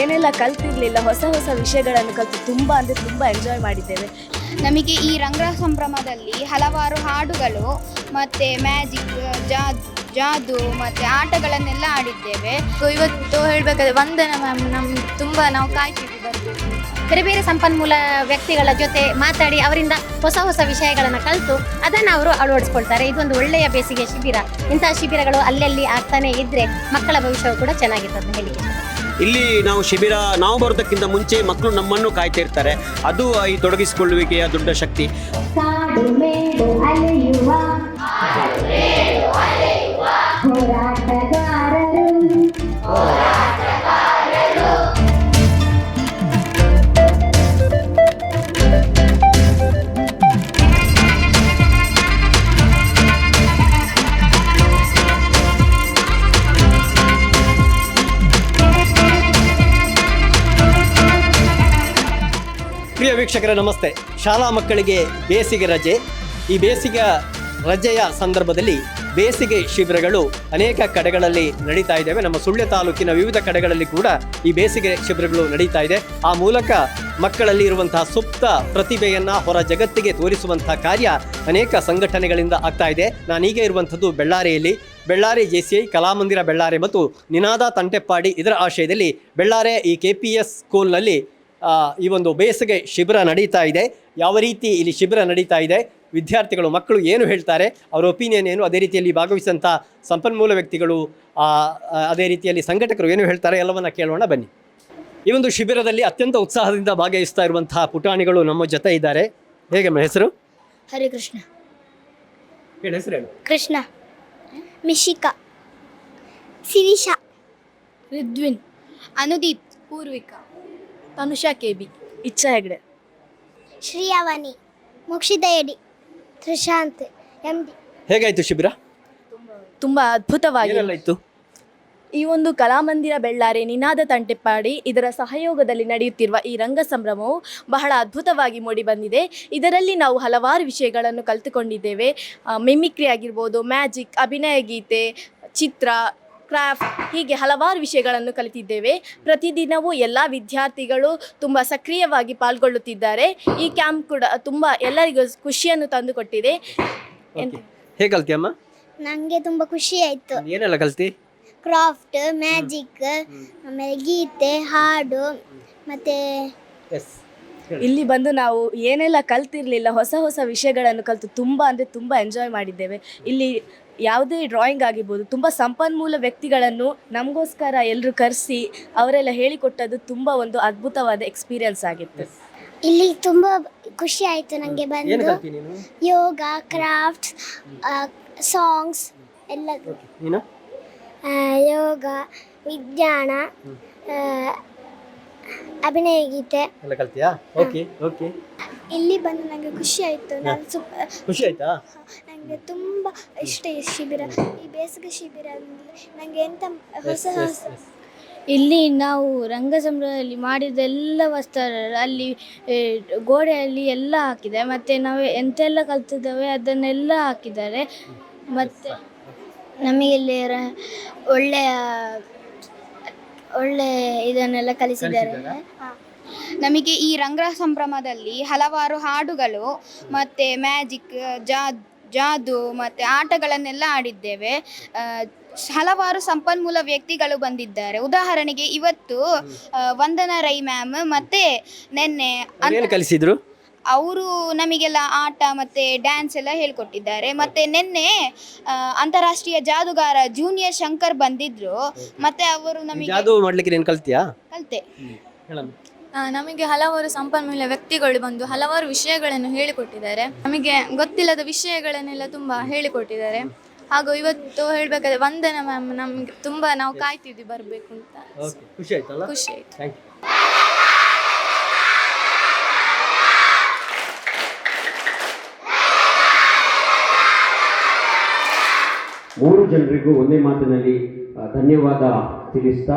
ಏನೆಲ್ಲ ಕಲ್ತಿರ್ಲಿಲ್ಲ ಹೊಸ ಹೊಸ ವಿಷಯಗಳನ್ನು ಕಲಿತು ತುಂಬ ಅಂದರೆ ತುಂಬ ಎಂಜಾಯ್ ಮಾಡಿದ್ದೇವೆ. ನಮಗೆ ಈ ರಂಗ ಸಂಭ್ರಮದಲ್ಲಿ ಹಲವಾರು ಹಾಡುಗಳು ಮತ್ತು ಮ್ಯಾಜಿಕ್ ಜಾದು ಜಾದು ಮತ್ತು ಆಟಗಳನ್ನೆಲ್ಲ ಆಡಿದ್ದೇವೆ. ಸೊ ಇವತ್ತು ಹೇಳ್ಬೇಕಾದ್ರೆ ವಂದನ ಮ್ಯಾಮ್ ನಮ್ಗೆ ತುಂಬ ನಾವು ಕಾಯ್ತಿದ್ವಿ ಬರಬೇಕು ಬೇರೆ ಬೇರೆ ಸಂಪನ್ಮೂಲ ವ್ಯಕ್ತಿಗಳ ಜೊತೆ ಮಾತಾಡಿ ಅವರಿಂದ ಹೊಸ ಹೊಸ ವಿಷಯಗಳನ್ನು ಕಲಿತು ಅದನ್ನು ಅವರು ಅಳವಡಿಸ್ಕೊಳ್ತಾರೆ. ಇದೊಂದು ಒಳ್ಳೆಯ ಬೇಸಿಗೆ ಶಿಬಿರ. ಇಂತಹ ಶಿಬಿರಗಳು ಅಲ್ಲಲ್ಲಿ ಆಗ್ತಾನೆ ಇದ್ರೆ ಮಕ್ಕಳ ಭವಿಷ್ಯವು ಕೂಡ ಚೆನ್ನಾಗಿರ್ತದೆ ಅಂತ ಹೇಳಿಕೆ ಇಲ್ಲಿ ನಾವು ಶಿಬಿರ, ನಾವು ಬರೋದಕ್ಕಿಂತ ಮುಂಚೆ ಮಕ್ಕಳು ನಮ್ಮನ್ನು ಕಾಯ್ತಾ ಇರ್ತಾರೆ. ಅದು ಈ ತೊಡಗಿಸಿಕೊಳ್ಳುವಿಕೆಯ ದೊಡ್ಡ ಶಕ್ತಿ. ಪ್ರಿಯ ವೀಕ್ಷಕರ, ನಮಸ್ತೆ. ಶಾಲಾ ಮಕ್ಕಳಿಗೆ ಬೇಸಿಗೆ ರಜೆ. ಈ ಬೇಸಿಗೆ ರಜೆಯ ಸಂದರ್ಭದಲ್ಲಿ ಬೇಸಿಗೆ ಶಿಬಿರಗಳು ಅನೇಕ ಕಡೆಗಳಲ್ಲಿ ನಡೀತಾ ಇದ್ದಾವೆ. ನಮ್ಮ ಸುಳ್ಯ ತಾಲೂಕಿನ ವಿವಿಧ ಕಡೆಗಳಲ್ಲಿ ಕೂಡ ಈ ಬೇಸಿಗೆ ಶಿಬಿರಗಳು ನಡೀತಾ ಇದೆ. ಆ ಮೂಲಕ ಮಕ್ಕಳಲ್ಲಿ ಇರುವಂತಹ ಸುಪ್ತ ಪ್ರತಿಭೆಯನ್ನ ಹೊರ ಜಗತ್ತಿಗೆ ತೋರಿಸುವಂತಹ ಕಾರ್ಯ ಅನೇಕ ಸಂಘಟನೆಗಳಿಂದ ಆಗ್ತಾ ಇದೆ. ನಾನೀಗ ಇರುವಂಥದ್ದು ಬೆಳ್ಳಾರಿಯಲ್ಲಿ. Bellary J C I, Kalamandira Bellary ಮತ್ತು ನಿನಾದ ತಂಟೆಪ್ಪಾಡಿ ಇದರ ಆಶಯದಲ್ಲಿ ಬೆಳ್ಳಾರೆ ಈ ಕೆ ಪಿ ಎಸ್ ಸ್ಕೂಲ್ನಲ್ಲಿ ಈ ಒಂದು ಬೇಸಿಗೆ ಶಿಬಿರ ನಡೀತಾ ಇದೆ. ಯಾವ ರೀತಿ ಇಲ್ಲಿ ಶಿಬಿರ ನಡೀತಾ ಇದೆ? ವಿದ್ಯಾರ್ಥಿಗಳು ಮಕ್ಕಳು ಏನು ಹೇಳ್ತಾರೆ? ಅವರ ಒಪಿನಿಯನ್ ಏನು? ಅದೇ ರೀತಿಯಲ್ಲಿ ಭಾಗವಹಿಸಿದಂಥ ಸಂಪನ್ಮೂಲ ವ್ಯಕ್ತಿಗಳು ಅದೇ ರೀತಿಯಲ್ಲಿ ಸಂಘಟಕರು ಏನು ಹೇಳ್ತಾರೆ? ಎಲ್ಲವನ್ನ ಕೇಳೋಣ ಬನ್ನಿ. ಈ ಒಂದು ಶಿಬಿರದಲ್ಲಿ ಅತ್ಯಂತ ಉತ್ಸಾಹದಿಂದ ಭಾಗವಹಿಸ್ತಾ ಇರುವಂತಹ ಪುಟಾಣಿಗಳು ನಮ್ಮ ಜೊತೆ ಇದ್ದಾರೆ. ಹೇಗೆ ಮ ಹೆಸರು? ಹರಿಕೃಷ್ಣ ಹೇಳಿ ಹೆಸರು ಹೇಳು. Krishna. Mishika. Sirisha Vidwin Anudeep. Poorvika. Tanusha K B Ichha Hegde. ಶ್ರೀಯಾವಾನಿ ಮುಕ್ಷಿದಯಡಿ ತ್ರಿಶಾಂತ್ ಎಂ ಡಿ ಹೇಗಾಯ್ತು ಶಿಬಿರ? ತುಂಬ ಅದ್ಭುತವಾಗಿ. ಏನೆಲ್ಲ ಇತ್ತು ಈ ಒಂದು ಕಲಾಮಂದಿರ ಬೆಳ್ಳಾರೆ ನಿನಾದ ತಂಟೆಪ್ಪಾಡಿ ಇದರ ಸಹಯೋಗದಲ್ಲಿ ನಡೆಯುತ್ತಿರುವ ಈ ರಂಗ ಸಂಭ್ರಮವು ಬಹಳ ಅದ್ಭುತವಾಗಿ ಮೂಡಿಬಂದಿದೆ ಇದರಲ್ಲಿ ನಾವು ಹಲವಾರು ವಿಷಯಗಳನ್ನು ಕಲಿತುಕೊಂಡಿದ್ದೇವೆ. ಮಿಮಿಕ್ರಿ ಆಗಿರ್ಬೋದು ಮ್ಯಾಜಿಕ್ ಅಭಿನಯ ಗೀತೆ ಚಿತ್ರ ಕ್ರಾಫ್ಟ್ ಹೀಗೆ ಹಲವಾರು ವಿಷಯಗಳನ್ನು ಕಲಿತಿದ್ದೇವೆ. ಪ್ರತಿದಿನವೂ ಎಲ್ಲ ವಿದ್ಯಾರ್ಥಿಗಳು ತುಂಬ ಸಕ್ರಿಯವಾಗಿ ಪಾಲ್ಗೊಳ್ಳುತ್ತಿದ್ದಾರೆ. ಈ ಕ್ಯಾಂಪ್ ಕೂಡ ತುಂಬ ಎಲ್ಲರಿಗೂ ಖುಷಿಯನ್ನು ತಂದುಕೊಟ್ಟಿದೆ ಎಂತ? ಹೇಗೆ ಕಲ್ತಿಯಮ್ಮ ನನಗೆ ತುಂಬ ಖುಷಿ ಆಯಿತು. ಏನೆಲ್ಲ ಕಲ್ತಿ? ಕ್ರಾಫ್ಟ್ ಮ್ಯಾಜಿಕ್ ಆಮೇಲೆ ಗೀತೆ ಹಾಡು ಮತ್ತೆ ಇಲ್ಲಿ ಬಂದು ನಾವು ಏನೆಲ್ಲ ಕಲ್ತಿರ್ಲಿಲ್ಲ ಹೊಸ ಹೊಸ ವಿಷಯಗಳನ್ನು ಕಲಿತು ತುಂಬ ಅಂದರೆ ತುಂಬ ಎಂಜಾಯ್ ಮಾಡಿದ್ದೇವೆ. ಇಲ್ಲಿ ಯಾವುದೇ ಡ್ರಾಯಿಂಗ್ ಆಗಿರ್ಬೋದು ತುಂಬ ಸಂಪನ್ಮೂಲ ವ್ಯಕ್ತಿಗಳನ್ನು ನಮಗೋಸ್ಕರ ಎಲ್ಲರೂ ಕರೆಸಿ ಅವರೆಲ್ಲ ಹೇಳಿಕೊಟ್ಟದ್ದು ತುಂಬ ಒಂದು ಅದ್ಭುತವಾದ ಎಕ್ಸ್ಪೀರಿಯನ್ಸ್ ಆಗಿತ್ತು. ಇಲ್ಲಿ ತುಂಬ ಖುಷಿ ಆಯಿತು ನನಗೆ ಬಂದು. ಯೋಗ ಕ್ರಾಫ್ಟ್ಸ್ ಸಾಂಗ್ಸ್ ಎಲ್ಲ. ಯೋಗ ವಿಜ್ಞಾನ ಅಭಿನಯ ಗೀತೆ. ಎಲ್ಲ ಕಲ್ತಿಯಾ? ಓಕೆ ಓಕೆ ಇಲ್ಲಿ ಬಂದು ನನಗೆ ಖುಷಿ ಆಯಿತು. ನಾನು ಸೂಪರ್ ಖುಷಿ ಆಯ್ತಾ? ನನಗೆ ತುಂಬ ಇಷ್ಟ ಈ ಶಿಬಿರ ಈ ಬೇಸಿಗೆ ಶಿಬಿರ ನನಗೆ ಎಂತ ಹೊಸ ಹೊಸ ಇಲ್ಲಿ ನಾವು ರಂಗ ಸಂಭ್ರಮದಲ್ಲಿ ಮಾಡಿದ ಎಲ್ಲ ವಸ್ತು ಅಲ್ಲಿ ಏ, ಗೋಡೆಯಲ್ಲಿ ಎಲ್ಲ ಹಾಕಿದೆ. ಮತ್ತು ನಾವು ಎಂತೆಲ್ಲ ಕಲ್ತಿದ್ದೇವೆ ಅದನ್ನೆಲ್ಲ ಹಾಕಿದ್ದಾರೆ. ಮತ್ತು ನಮಗೆ ಇಲ್ಲಿ ರ- ಒಳ್ಳೆಯ ಒಳ್ಳೆ ಇದನ್ನೆಲ್ಲ ಕಲಿಸಿದ್ದಾರೆ. ನಮಗೆ ಈ ರಂಗ ಸಂಭ್ರಮದಲ್ಲಿ ಹಲವಾರು ಹಾಡುಗಳು ಮತ್ತು ಮ್ಯಾಜಿಕ್ ಜಾದ್ ಜಾದು ಮತ್ತು ಆಟಗಳನ್ನೆಲ್ಲ ಆಡಿದ್ದೇವೆ. ಆ, ಹಲವಾರು ಸಂಪನ್ಮೂಲ ವ್ಯಕ್ತಿಗಳು ಬಂದಿದ್ದಾರೆ. ಉದಾಹರಣೆಗೆ ಇವತ್ತು ಆ, ವಂದನಾ ರೈ ಮ್ಯಾಮ್ ಮತ್ತೆ ನಿನ್ನೆ ಏನು ಕಲಿಸಿದ್ರು? ಅವರು ನಮಗೆಲ್ಲ ಆಟ ಮತ್ತೆ ಡ್ಯಾನ್ಸ್ ಎಲ್ಲ ಹೇಳ್ಕೊಟ್ಟಿದ್ದಾರೆ. ಮತ್ತೆ ನಿನ್ನೆ ಆ, ಅಂತಾರಾಷ್ಟ್ರೀಯ ಜಾದುಗಾರ ಜೂನಿಯರ್ ಶಂಕರ್ ಬಂದಿದ್ರು. ಮತ್ತೆ ಅವರು ನಮಗೆ ಜಾದು ಮಾಡ್ಲಿಕ್ಕೆ ನೀನು ಕಲ್ತಿಯಾ? ಕಲಿತೆ. ಹೇಳಮ್ಮ. ನಮಗೆ ಹಲವಾರು ಸಂಪನ್ಮೂಲ ವ್ಯಕ್ತಿಗಳು ಬಂದು ಹಲವಾರು ವಿಷಯಗಳನ್ನು ಹೇಳಿಕೊಟ್ಟಿದ್ದಾರೆ. ನಮಗೆ ಗೊತ್ತಿಲ್ಲದ ವಿಷಯಗಳನ್ನೆಲ್ಲ ತುಂಬ ಹೇಳಿಕೊಟ್ಟಿದ್ದಾರೆ. ಹಾಗೂ ಇವತ್ತು ಹೇಳಬೇಕಾದ್ರೆ ವಂದನ ಮ್ಯಾಮ್ ನಮಗೆ ತುಂಬ ನಾವು ಕಾಯ್ತಿದ್ವಿ ಬರಬೇಕು ಅಂತ. ಓಕೆ ಖುಷಿ ಆಯ್ತಲ್ಲ? ಖುಷಿ ಆಯ್ತು. ಥ್ಯಾಂಕ್ ಯು ಮೂರು ಜನರಿಗೂ ಒಂದೇ ಮಾತಿನಲ್ಲಿ ಧನ್ಯವಾದ ತಿಳಿಸ್ತಾ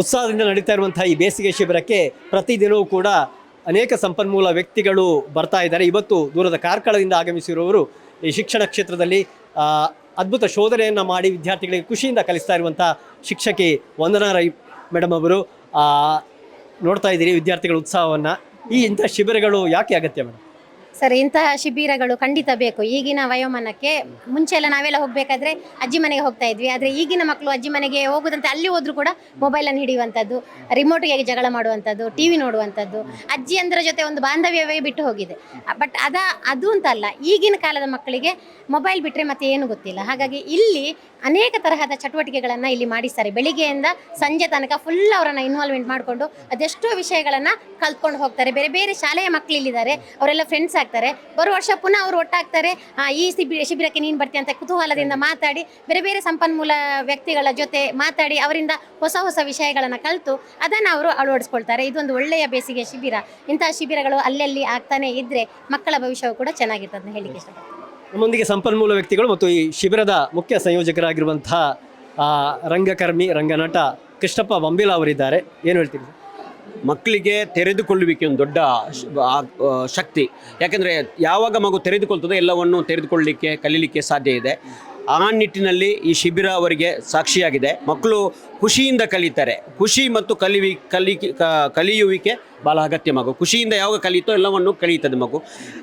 ಉತ್ಸಾಹದಿಂದ ನಡೀತಾ ಇರುವಂತಹ ಈ ಬೇಸಿಗೆ ಶಿಬಿರಕ್ಕೆ ಪ್ರತಿದಿನವೂ ಕೂಡ ಅನೇಕ ಸಂಪನ್ಮೂಲ ವ್ಯಕ್ತಿಗಳು ಬರ್ತಾ ಇದ್ದಾರೆ. ಇವತ್ತು ದೂರದ ಕಾರ್ಕಳದಿಂದ ಆಗಮಿಸಿರುವವರು ಈ ಶಿಕ್ಷಣ ಕ್ಷೇತ್ರದಲ್ಲಿ ಅದ್ಭುತ ಶೋಧನೆಯನ್ನು ಮಾಡಿ ವಿದ್ಯಾರ್ಥಿಗಳಿಗೆ ಖುಷಿಯಿಂದ ಕಲಿಸ್ತಾ ಇರುವಂಥ ಶಿಕ್ಷಕಿ ವಂದನಾ ರೈ ಮೇಡಮ್ ಅವರು ನೋಡ್ತಾ ಇದ್ದೀರಿ ವಿದ್ಯಾರ್ಥಿಗಳ ಉತ್ಸಾಹವನ್ನು. ಈ ಇಂಥ ಶಿಬಿರಗಳು ಯಾಕೆ ಅಗತ್ಯ ಮೇಡಮ್ ಸರ್, ಇಂತಹ ಶಿಬಿರಗಳು ಖಂಡಿತ ಬೇಕು. ಈಗಿನ ವಯೋಮಾನಕ್ಕೆ ಮುಂಚೆ ಎಲ್ಲ ನಾವೆಲ್ಲ ಹೋಗ್ಬೇಕಾದ್ರೆ ಅಜ್ಜಿ ಮನೆಗೆ ಹೋಗ್ತಾ ಇದ್ವಿ. ಆದರೆ ಈಗಿನ ಮಕ್ಕಳು ಅಜ್ಜಿ ಮನೆಗೆ ಹೋಗುದಂತೆ ಅಲ್ಲಿ ಹೋದ್ರು ಕೂಡ ಮೊಬೈಲನ್ನು ಹಿಡಿಯುವಂಥದ್ದು ರಿಮೋಟ್ಗೆ ಜಗಳ ಮಾಡುವಂಥದ್ದು ಟಿ ವಿ ನೋಡುವಂಥದ್ದು, ಅಜ್ಜಿಯಂದರ ಜೊತೆ ಒಂದು ಬಾಂಧವ್ಯವೇ ಬಿಟ್ಟು ಹೋಗಿದೆ. ಬಟ್ ಅದ, ಅದು ಅಂತ ಅಲ್ಲ, ಈಗಿನ ಕಾಲದ ಮಕ್ಕಳಿಗೆ ಮೊಬೈಲ್ ಬಿಟ್ಟರೆ ಮತ್ತೆ ಏನು ಗೊತ್ತಿಲ್ಲ. ಹಾಗಾಗಿ ಇಲ್ಲಿ ಅನೇಕ ತರಹದ ಚಟುವಟಿಕೆಗಳನ್ನು ಇಲ್ಲಿ ಮಾಡಿಸ್ತಾರೆ. ಬೆಳಿಗ್ಗೆಯಿಂದ ಸಂಜೆ ತನಕ ಫುಲ್ ಅವರನ್ನ ಇನ್ವಾಲ್ವ್ಮೆಂಟ್ ಮಾಡಿಕೊಂಡು ಅದೆಷ್ಟೋ ವಿಷಯಗಳನ್ನು ಕಲ್ತ್ಕೊಂಡು ಹೋಗ್ತಾರೆ. ಬೇರೆ ಬೇರೆ ಶಾಲೆಯ ಮಕ್ಕಳು ಇಲ್ಲಿದ್ದಾರೆ. ಅವರೆಲ್ಲ ಫ್ರೆಂಡ್ಸ್ ಆಗ್ತಾರೆ ಬರುವ ವರ್ಷ ಪುನಃ ಅವರು ಒಟ್ಟಾಗ್ತಾರೆ. ಆ, ಈ ಶಿಬಿರ ಶಿಬಿರಕ್ಕೆ ನೀನು ಬರ್ತೀಯ ಅಂತ ಕುತೂಹಲದಿಂದ ಮಾತಾಡಿ ಬೇರೆ ಬೇರೆ ಸಂಪನ್ಮೂಲ ವ್ಯಕ್ತಿಗಳ ಜೊತೆ ಮಾತಾಡಿ ಅವರಿಂದ ಹೊಸ ಹೊಸ ವಿಷಯಗಳನ್ನು ಕಲಿತು ಅದನ್ನು ಅವರು ಅಳವಡಿಸ್ಕೊಳ್ತಾರೆ. ಇದೊಂದು ಒಳ್ಳೆಯ ಬೇಸಿಗೆ ಶಿಬಿರ. ಇಂತಹ ಶಿಬಿರಗಳು ಅಲ್ಲಲ್ಲಿ ಆಗ್ತಾನೆ ಇದ್ದರೆ ಮಕ್ಕಳ ಭವಿಷ್ಯವು ಕೂಡ ಚೆನ್ನಾಗಿರ್ತದೆ ಅಂತ ಹೇಳಿಕ್ಕೆ ಇಷ್ಟಪಡ್ತೀನಿ. ನಮ್ಮೊಂದಿಗೆ ಸಂಪನ್ಮೂಲ ವ್ಯಕ್ತಿಗಳು ಮತ್ತು ಈ ಶಿಬಿರದ ಮುಖ್ಯ ಸಂಯೋಜಕರಾಗಿರುವಂತಹ ಆ, ರಂಗಕರ್ಮಿ ರಂಗನಟ ಕೃಷ್ಣಪ್ಪ ಬಂಬಿಲ ಅವರಿದ್ದಾರೆ. ಏನು ಹೇಳ್ತೀರಿ? ಮಕ್ಕಳಿಗೆ ತೆರೆದುಕೊಳ್ಳುವಿಕೆ ಒಂದು ದೊಡ್ಡ ಶಕ್ತಿ. ಯಾಕೆಂದರೆ ಯಾವಾಗ ಮಗು ತೆರೆದುಕೊಳ್ತದೋ ಎಲ್ಲವನ್ನು ತೆರೆದುಕೊಳ್ಳಲಿಕ್ಕೆ ಕಲೀಲಿಕ್ಕೆ ಸಾಧ್ಯ ಇದೆ. ಆ ನಿಟ್ಟಿನಲ್ಲಿ ಈ ಶಿಬಿರ ಅವರಿಗೆ ಸಾಕ್ಷಿಯಾಗಿದೆ. ಮಕ್ಕಳು ಖುಷಿಯಿಂದ ಕಲಿತಾರೆ. ಖುಷಿ ಮತ್ತು ಕಲಿವಿ ಕಲಿ ಕಲಿಯುವಿಕೆ ಭಾಳ ಅಗತ್ಯ ಮಗು. ಖುಷಿಯಿಂದ ಯಾವಾಗ ಕಲಿಯುತ್ತೋ ಎಲ್ಲವನ್ನು ಕಲಿಯುತ್ತದೆ ಮಗು.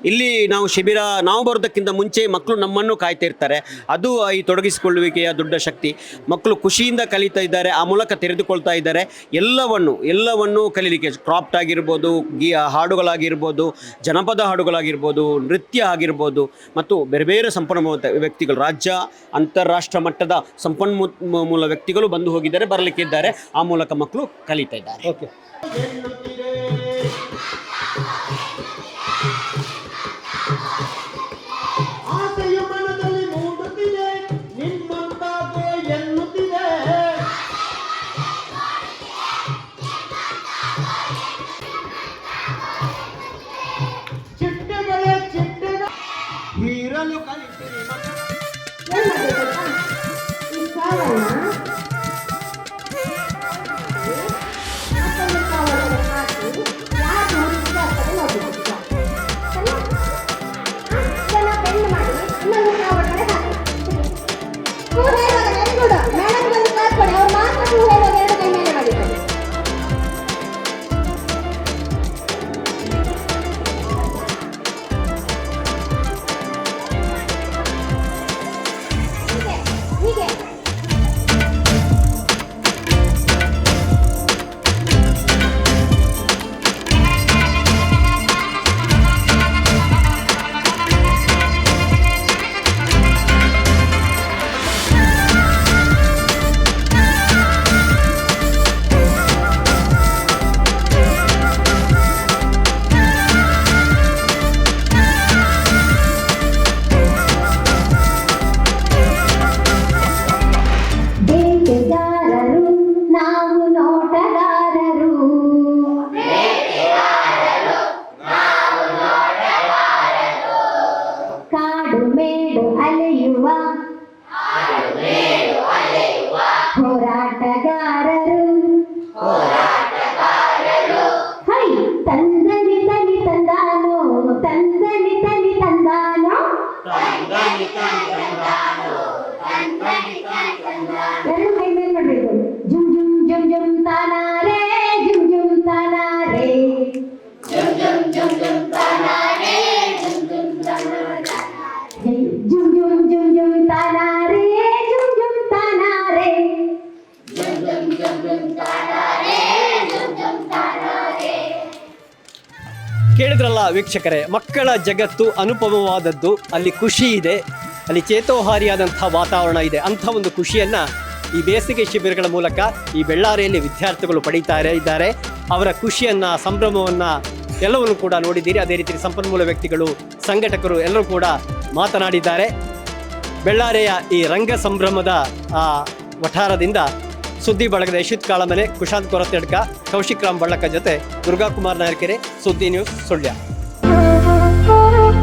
ಇಲ್ಲಿ ನಾವು ಶಿಬಿರ, ನಾವು ಬರೋದಕ್ಕಿಂತ ಮುಂಚೆ ಮಕ್ಕಳು ನಮ್ಮನ್ನು ಕಾಯ್ತಾ ಇರ್ತಾರೆ. ಅದು ಈ ತೊಡಗಿಸಿಕೊಳ್ಳುವಿಕೆಯ ದೊಡ್ಡ ಶಕ್ತಿ. ಮಕ್ಕಳು ಖುಷಿಯಿಂದ ಕಲಿತಾ ಇದ್ದಾರೆ, ಆ ಮೂಲಕ ತೆರೆದುಕೊಳ್ತಾ ಇದ್ದಾರೆ. ಎಲ್ಲವನ್ನು ಎಲ್ಲವನ್ನು ಕಲೀಲಿಕ್ಕೆ ಕ್ರಾಫ್ಟ್ ಆಗಿರ್ಬೋದು, ಗಿ, ಹಾಡುಗಳಾಗಿರ್ಬೋದು, ಜನಪದ ಹಾಡುಗಳಾಗಿರ್ಬೋದು, ನೃತ್ಯ ಆಗಿರ್ಬೋದು, ಮತ್ತು ಬೇರೆ ಬೇರೆ ಸಂಪನ್ಮೂಲ ವ್ಯಕ್ತಿಗಳು, ರಾಜ್ಯ, ಅಂತಾರಾಷ್ಟ್ರ ಮಟ್ಟದ ಸಂಪನ್ಮೂಲ ವ್ಯಕ್ತಿಗಳು ಬಂದು ಹೋಗಿದ್ದಾರೆ ಬರಲಿಕ್ಕೆ ಇದ್ದಾರೆ ಆ ಮೂಲಕ ಮಕ್ಕಳು ಕಲಿತಾ ಇದ್ದಾರೆ. ಓಕೆ ವೀಕ್ಷಕರೇ, ಮಕ್ಕಳ ಜಗತ್ತು ಅನುಪಮವಾದದ್ದು. ಅಲ್ಲಿ ಖುಷಿ ಇದೆ. ಅಲ್ಲಿ ಚೇತೋಹಾರಿಯಾದಂಥ ವಾತಾವರಣ ಇದೆ. ಅಂಥ ಒಂದು ಖುಷಿಯನ್ನು ಈ ಬೇಸಿಗೆ ಶಿಬಿರಗಳ ಮೂಲಕ ಈ ಬೆಳ್ಳಾರಿಯಲ್ಲಿ ವಿದ್ಯಾರ್ಥಿಗಳು ಪಡೀತಾ ಇದ್ದಾರೆ. ಅವರ ಖುಷಿಯನ್ನು, ಸಂಭ್ರಮವನ್ನು ಎಲ್ಲವನ್ನು ಕೂಡ ನೋಡಿದ್ದೀರಿ. ಅದೇ ರೀತಿ ಸಂಪನ್ಮೂಲ ವ್ಯಕ್ತಿಗಳು, ಸಂಘಟಕರು ಎಲ್ಲರೂ ಕೂಡ ಮಾತನಾಡಿದ್ದಾರೆ. ಬೆಳ್ಳಾರೆಯ ಈ ರಂಗ ಸಂಭ್ರಮದ ವಠಾರದಿಂದ ಸುದ್ದಿ ಬಳಗದ ಯಶಿತ್ ಕಾಳಮನೆ, ಕುಶಾಂತ್ ಕೊರತೆಡ್ಕ, ಕೌಶಿಕ್ ರಾಮ್ ಬಳ್ಳಕ ಜೊತೆ ದುರ್ಗಾಕುಮಾರ್ ನಾಯರ್ಕೆರೆ, ಸುದ್ದಿ ನ್ಯೂಸ್ ಸುಳ್ಯ.